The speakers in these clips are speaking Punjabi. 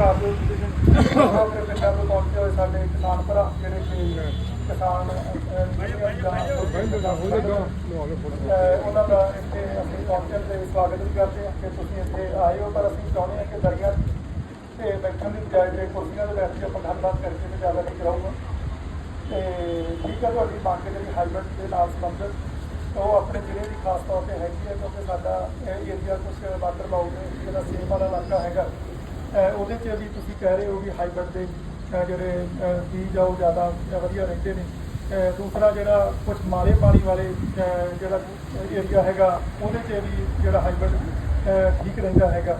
ਆਪਣੇ ਪਿੰਡਾਂ ਤੋਂ ਪਹੁੰਚੇ ਹੋਏ ਸਾਡੇ ਕਿਸਾਨ ਭਰਾ ਜਿਹੜੇ ਕਿ ਕਿਸਾਨ ਉਹਨਾਂ ਦਾ ਇੱਥੇ ਅਸੀਂ ਪਹੁੰਚਣ ਤੇ ਸਵਾਗਤ ਵੀ ਕਰਦੇ ਹਾਂ ਕਿ ਤੁਸੀਂ ਇੱਥੇ ਆਏ ਹੋ। ਪਰ ਅਸੀਂ ਚਾਹੁੰਦੇ ਹਾਂ ਕਿ ਦਰਿਆ ਤੇ ਬੈਠਣ ਦੀ ਬਜਾਏ ਤੇ ਕੁਰਸੀਆਂ ਤੇ ਬੈਠ ਕੇ ਆਪਾਂ ਗੱਲਬਾਤ ਕਰਕੇ ਤੇ ਜ਼ਿਆਦਾ ਠੀਕ ਰਹੂਗਾ ਤੇ ਠੀਕ ਹੈ ਤੁਹਾਡੀ ਮੰਗ ਜਿਹੜੀ ਹਾਈਬ੍ਰਿਡ ਦੇ ਨਾਲ ਸੰਬੰਧਿਤ ਉਹ ਆਪਣੇ ਜ਼ਿਲ੍ਹੇ ਦੀ ਖਾਸ ਤੌਰ ਤੇ ਹੈਗੀ ਹੈ ਕਿਉਂਕਿ ਸਾਡਾ ਇਹ ਏਰੀਆ ਕੁਝ ਵਾਟਰ ਬਾਊ ਦੇ ਜਿਹੜਾ ਸੇਮ ਵਾਲਾ ਇਲਾਕਾ ਹੈਗਾ। ਉਹਦੇ 'ਚ ਵੀ ਤੁਸੀਂ ਕਹਿ ਰਹੇ ਹੋ ਵੀ ਹਾਈਬ੍ਰਿਡ ਦੇ ਜਿਹੜੇ ਬੀਜ ਆ ਉਹ ਜ਼ਿਆਦਾ ਵਧੀਆ ਰਹਿੰਦੇ ਨੇ। ਦੂਸਰਾ ਜਿਹੜਾ ਕੁਝ ਮਾਰੇ ਪਾਣੀ ਵਾਲੇ ਜਿਹੜਾ ਏਰੀਆ ਹੈਗਾ, ਉਹਦੇ 'ਚ ਵੀ ਜਿਹੜਾ ਹਾਈਬ੍ਰਿਡ ਠੀਕ ਰਹਿੰਦਾ ਹੈਗਾ।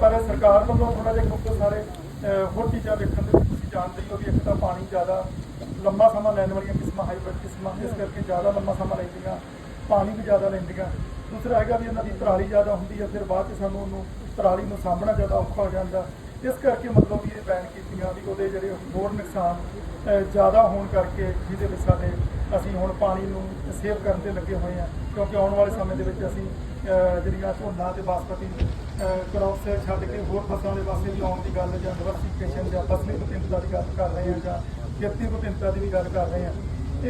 ਪਰ ਸਰਕਾਰ ਵੱਲੋਂ ਥੋੜਾ ਜਿਹਾ ਕਿਉਂਕਿ ਸਾਰੇ ਹੋਰ ਚੀਜ਼ਾਂ ਦੇਖਣ ਦੇ ਵਿੱਚ ਤੁਸੀਂ ਜਾਣਦੇ ਹੋ ਵੀ ਇੱਕ ਤਾਂ ਪਾਣੀ ਜ਼ਿਆਦਾ ਲੰਮਾ ਸਮਾਂ ਲੈਣ ਵਾਲੀਆਂ ਕਿਸਮਾਂ ਹਾਈਬ੍ਰਿਡ ਕਿਸਮਾਂ, ਇਸ ਕਰਕੇ ਜ਼ਿਆਦਾ ਲੰਮਾ ਸਮਾਂ ਲੈਂਦੀਆਂ, ਪਾਣੀ ਵੀ ਜ਼ਿਆਦਾ ਲੈਂਦੀਆਂ। ਦੂਸਰਾ ਹੈਗਾ ਵੀ ਇਹਨਾਂ ਦੀ ਪਰਾਲੀ ਜ਼ਿਆਦਾ ਹੁੰਦੀ ਹੈ, ਫਿਰ ਬਾਅਦ ਚ ਸਾਨੂੰ ਉਹਨੂੰ ਪਰਾਲੀ ਨੂੰ ਸਾਹਮਣਾ ਜ਼ਿਆਦਾ ਔਖਾ ਹੋ ਜਾਂਦਾ। ਇਸ ਕਰਕੇ ਮਤਲਬ ਇਹ ਬੈਨ ਕੀਤੀਆਂ ਵੀ ਉਹਦੇ ਜਿਹੜੇ ਹੋਰ ਨੁਕਸਾਨ ਜ਼ਿਆਦਾ ਹੋਣ ਕਰਕੇ ਜਿਹਦੇ ਵਿੱਚ ਸਾਡੇ ਅਸੀਂ ਹੁਣ ਪਾਣੀ ਨੂੰ ਸੇਵ ਕਰਨ ਤੇ ਲੱਗੇ ਹੋਏ ਹਾਂ। ਕਿਉਂਕਿ ਆਉਣ ਵਾਲੇ ਸਮੇਂ ਦੇ ਵਿੱਚ ਅਸੀਂ ਜਿਹੜੀਆਂ ਝੋਨਾ ਤੇ ਬਾਸਪਤੀ ਕ੍ਰੌਪ ਸੇ ਛੱਡ ਕੇ ਹੋਰ ਫਸਲਾਂ ਦੇ ਪਾਸੇ ਵੀ ਆਉਣ ਦੀ ਗੱਲ ਜਾਂ ਡਿਵਰਸਿਫਿਕੇਸ਼ਨ ਜਾਂ ਫਸਲੀ ਵਿਭਿੰਨਤਾ ਦੀ ਗੱਲ ਕਰ ਰਹੇ ਹਾਂ ਜਾਂ ਖੇਤੀ ਵਿਭਿੰਨਤਾ ਦੀ ਵੀ ਗੱਲ ਕਰ ਰਹੇ ਹਾਂ।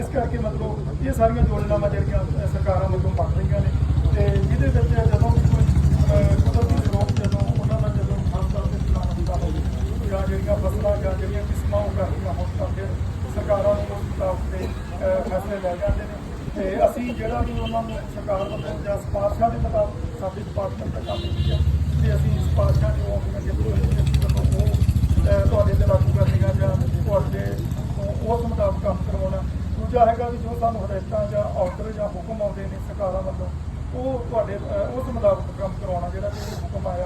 ਇਸ ਕਰਕੇ ਮਤਲਬ ਇਹ ਸਾਰੀਆਂ ਯੋਜਨਾਵਾਂ ਜਿਹੜੀਆਂ ਸਰਕਾਰਾਂ ਵੱਲੋਂ ਬਣ ਰਹੀਆਂ ਨੇ ਤੇ ਜਿਹਦੇ ਵਿੱਚ ਜਦੋਂ ਵੀ ਕੋਈ ਅਹ ਕੁਦਰਤੀ ਸਰੋਤ ਜਦੋਂ ਉਹਨਾਂ ਦਾ ਜਦੋਂ ਫਸਲਾਂ ਤੇ ਚਲਾਉਣ ਹੁੰਦਾ ਹੋਵੇ ਜਾਂ ਜਿਹੜੀਆਂ ਫਸਲਾਂ ਜਾਂ ਜਿਹੜੀਆਂ ਕਿਸਮਾਂ ਉਹ ਕਰਦੀਆਂ ਹੋਣ ਤਾਂ ਫਿਰ ਸਰਕਾਰਾਂ ਉਸ ਮੁਤਾਬਕ ਦੇ ਫੈਸਲੇ ਲੈ ਜਾਂਦੇ ਨੇ ਤੇ ਅਸੀਂ ਜਿਹੜਾ ਵੀ ਉਹਨਾਂ ਨੂੰ ਸਰਕਾਰ ਵੱਲੋਂ ਜਾਂ ਸਿਫਾਰਸ਼ਾਂ ਦੇ ਮੁਤਾਬਕ ਸਾਡੀ ਡਿਪਾਰਟਮੈਂਟ ਦਾ ਕੰਮ ਕੀ ਹੈ ਕਿ ਅਸੀਂ ਸਿਫਾਰਸ਼ਾਂ ਜੋ ਆਉਂਦੀਆਂ ਜਿੱਥੇ ਅਸੀਂ ਉਹ ਤੁਹਾਡੇ ਤੇ ਲਾਗੂ ਕਰਨੀਆਂ ਜਾਂ ਤੁਹਾਡੇ ਉਸ ਮੁਤਾਬਕ ਕੰਮ ਕਰਵਾਉਣਾ ਦੂਜਾ ਹੈਗਾ ਵੀ ਜੋ ਸਾਨੂੰ ਹਦਾਇਤਾਂ ਜਾਂ ਆਰਡਰ ਜਾਂ ਹੁਕਮ ਆਉਂਦੇ ਨੇ ਸਰਕਾਰਾਂ ਵੱਲੋਂ ਉਹ ਤੁਹਾਡੇ ਉਸ ਮੁਤਾਬਕ ਕੰਮ ਕਰਵਾਉਣਾ ਜਿਹੜਾ ਕਿ ਹੁਕਮ ਆਇਆ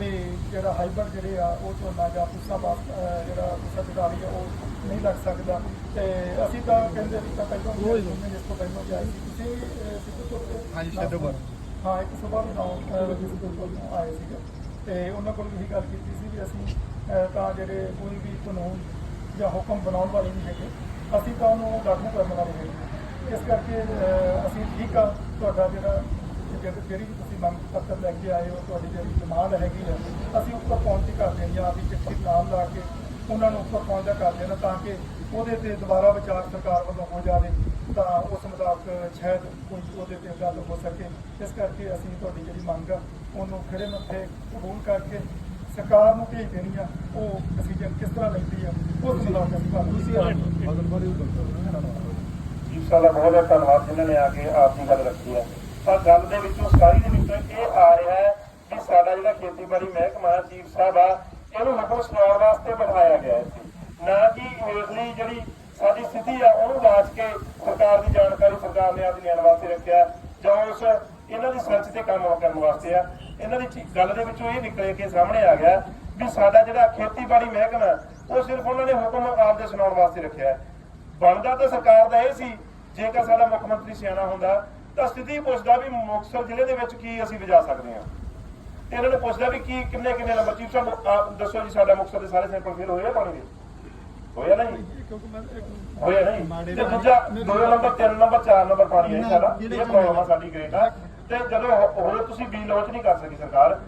ਵੀ ਜਿਹੜਾ ਹਾਈਬਰ ਜਿਹੜੇ ਆ ਉਹ ਝੋਨਾ ਜਾਂ ਪੁੱਸਾ ਬਾਸ ਜਿਹੜਾ ਪੁੱਸਾ ਚੜਾਲੀ ਆ ਉਹ ਨਹੀਂ ਲੱਗ ਸਕਦਾ। ਤੇ ਅਸੀਂ ਤਾਂ ਕਹਿੰਦੇ ਵੀ ਤਾਂ ਪਹਿਲਾਂ ਆਏ ਸੀ, ਜਿਸ ਤੋਂ ਪਹਿਲਾਂ ਸੀ। ਤੁਸੀਂ ਸਿੱਧੂਪੁਰ ਤੋਂ ਹਾਂਜੀ, ਸਿੱਧੂਪੁਰ। ਹਾਂ ਇੱਕ ਸਵੇਰ ਨੂੰ ਨੌ ਵਜੇ ਸਿੱਧੂਪੁਰ ਤੋਂ ਆਏ ਸੀਗੇ। ਤੇ ਉਹਨਾਂ ਕੋਲ ਵੀ ਇਹੀ ਗੱਲ ਕੀਤੀ ਸੀ ਵੀ ਅਸੀਂ ਤਾਂ ਜਿਹੜੇ ਕੋਈ ਵੀ ਕਾਨੂੰਨ ਜਾਂ ਹੁਕਮ ਬਣਾਉਣ ਵਾਲੇ ਨਹੀਂ ਹੈਗੇ। ਅਸੀਂ ਤਾਂ ਉਹਨੂੰ ਲਾਗੂ ਕਰਨ ਵਾਲੇ ਹੈਗੇ। ਇਸ ਕਰਕੇ ਅਸੀਂ ਠੀਕ ਆ ਤੁਹਾਡਾ ਜਿਹੜਾ ਜਿਹੜੀ ਤੁਸੀਂ ਮੰਗ ਪੱਤਰ ਲੈ ਕੇ ਆਏ ਹੋ ਤੁਹਾਡੀ ਜਿਹੜੀ ਡਿਮਾਂਡ ਹੈਗੀ ਆ ਅਸੀਂ ਉੱਪਰ ਪਹੁੰਚ ਕਰ ਦੇਣੀ ਆ ਆਪੀ ਚਿੱਠੀ ਨਾਮ ਲਾ ਕੇ ਉਹਨਾਂ ਨੂੰ ਉੱਪਰ ਪਹੁੰਚਦਾ ਕਰ ਦੇਣਾ ਤਾਂ ਕਿ ਉਹਦੇ ਤੇ ਦੁਬਾਰਾ ਵਿਚਾਰ ਸਰਕਾਰ ਵੱਲੋਂ ਹੋ ਜਾਵੇ ਤਾਂ ਉਸ ਮੁਤਾਬਕ ਸ਼ਾਇਦ ਕੋਈ ਉਹਦੇ ਤੇ ਗੱਲ ਹੋ ਸਕੇ। ਇਸ ਕਰਕੇ ਅਸੀਂ ਤੁਹਾਡੀ ਜਿਹੜੀ ਮੰਗ ਆ ਉਹਨੂੰ ਖੜੇ ਮੱਥੇ ਕਬੂਲ ਕਰਕੇ ਸਰਕਾਰ ਨੂੰ ਭੇਜ ਦੇਣੀ ਆ ਉਹ ਡਿਸੀਜਨ ਕਿਸ ਤਰ੍ਹਾਂ ਲੈਂਦੀ ਆ ਉਸ ਮੁਤਾਬਕ ਅਸੀਂ ਤੁਹਾਨੂੰ ਜੀ ਸਾਡਾ ਬਹੁਤ ਬਹੁਤ ਧੰਨਵਾਦ ਜਿਨ੍ਹਾਂ ਨੇ ਆ ਕੇ ਆਪਣੀ ਗੱਲ ਰੱਖੀ ਹੈ ਪਰ ਗੱਲ ਦੇ ਵਿੱਚੋਂ ਸਾਰੀ ਦੇ ਵਿੱਚੋਂ ਇਹ ਆ ਰਿਹਾ ਹੈ ਕਿ ਸਾਡਾ ਜਿਹੜਾ ਖੇਤੀਬਾੜੀ ਮਹਿਕਮਾ ਚੀਫ ਸਾਹਿਬ ਆ, ਇਹਨੂੰ ਹੁਕਮ ਸੁਣਾਉਣ ਵਾਸਤੇ ਬਿਠਾਇਆ ਗਿਆ ਹੈ ਨਾ ਕਿ ਇਮੀਡੀਏਟਲੀ ਜਿਹੜੀ ਸਾਡੀ ਸਥਿਤੀ ਆ, ਉਹਨੂੰ ਜਾਣ ਕੇ ਸਰਕਾਰ ਦੀ ਜਾਣਕਾਰੀ ਸਰਕਾਰ ਨੇ ਆਪਦੀ ਲੈਣ ਵਾਸਤੇ ਰੱਖਿਆ ਜਾਂ ਉਸ ਇਹਨਾਂ ਦੀ ਸਰਚ ਤੇ ਕੰਮ ਕਰਨ ਵਾਸਤੇ ਆ। ਇਹਨਾਂ ਦੀ ਗੱਲ ਦੇ ਵਿੱਚੋਂ ਇਹ ਨਿਕਲ ਕੇ ਸਾਹਮਣੇ ਆ ਗਿਆ ਵੀ ਸਾਡਾ ਜਿਹੜਾ ਖੇਤੀਬਾੜੀ ਮਹਿਕਮਾ ਉਹ ਸਿਰਫ ਉਹਨਾਂ ਨੇ ਹੁਕਮ ਆਪਦੇ ਸੁਣਾਉਣ ਵਾਸਤੇ ਰੱਖਿਆ ਬਣਦਾ ਤਾਂ ਸਰਕਾਰ ਦਾ ਇਹ ਸੀ, ਜੇਕਰ ਸਾਡਾ ਮੁੱਖ ਮੰਤਰੀ ਸਿਆਣਾ ਹੁੰਦਾ ਤਾਂ ਸਥਿਤੀ ਪੁੱਛਦਾ ਵੀ ਮੁਕਤਸਰ ਜ਼ਿਲ੍ਹੇ ਦੇ ਵਿੱਚ ਕੀ ਅਸੀਂ ਵਜਾ ਸਕਦੇ ਹਾਂ। ਤੇ ਇਹਨਾਂ ਨੂੰ ਪੁੱਛਦਾ ਵੀ ਕੀ ਕਿੰਨੇ ਕਿੰਨੇ ਨੰਬਰ ਚੀਫ ਸਾਹਿਬ ਦੱਸੋ ਜੀ ਸਾਡਾ ਮੁਕਤਸਰ ਦੇ ਸਾਰੇ ਸੈਂਪਲ ਫੇਲ ਹੋਏ ਆ ਪਾਣੀ ਦੇ? ਹੋਇਆ ਨਾ ਜੀ ਹੋਇਆ ਨਹੀਂ? ਤੇ ਦੂਜਾ ਦੋ ਨੰਬਰ ਤਿੰਨ ਨੰਬਰ ਚਾਰ ਨੰਬਰ ਪਾਣੀ ਹੈ ਸਾਡਾ ਇਹ ਪ੍ਰੋਬਲਮ ਆ ਸਾਡੀ ਗ੍ਰੇਟ ਆ। ਤੇ ਜਦੋਂ ਹੋਰ ਤੁਸੀਂ ਬੀ ਲਾਂਚ ਨਹੀਂ ਕਰ ਸਕੀ ਸਰਕਾਰ।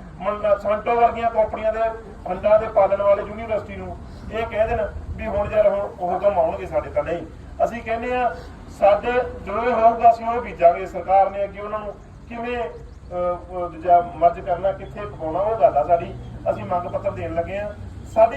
ਸੰਟੋ ਵਰਗੀਆਂ ਕੰਪਨੀਆਂ ਦੇ ਫੰਡਾਂ ਦੇ ਪਾਲਣ ਵਾਲੇ ਯੂਨੀਵਰਸਿਟੀ ਨੂੰ ਇਹ ਕਹਿ ਦੇਣ ਵੀ ਹੁਣ ਯਾਰ ਹੁਣ ਉਹ ਕੰਮ ਆਉਣਗੇ ਸਾਡੇ ਤਾਂ ਨਹੀਂ। ਅਸੀਂ ਕਹਿੰਦੇ ਆ ਸਾਡੇ ਜੋ ਇਹ ਹੋਊਗਾ ਅਸੀਂ ਉਹ ਬੀਜਾਂਗੇ। ਸਰਕਾਰ ਨੇ ਅੱਗੇ ਉਹਨਾਂ ਨੂੰ ਕਿਵੇਂ ਅਹ, ਅਹ, ਦੂਜਾ ਮਰਜ ਕਰਨਾ ਕਿੱਥੇ ਪਕਾਉਣਾ ਉਹ ਗੱਲ ਆ ਸਾਡੀ। ਅਸੀਂ ਮੰਗ ਪੱਤਰ ਦੇਣ ਲੱਗੇ ਆ ਸਾਡੀ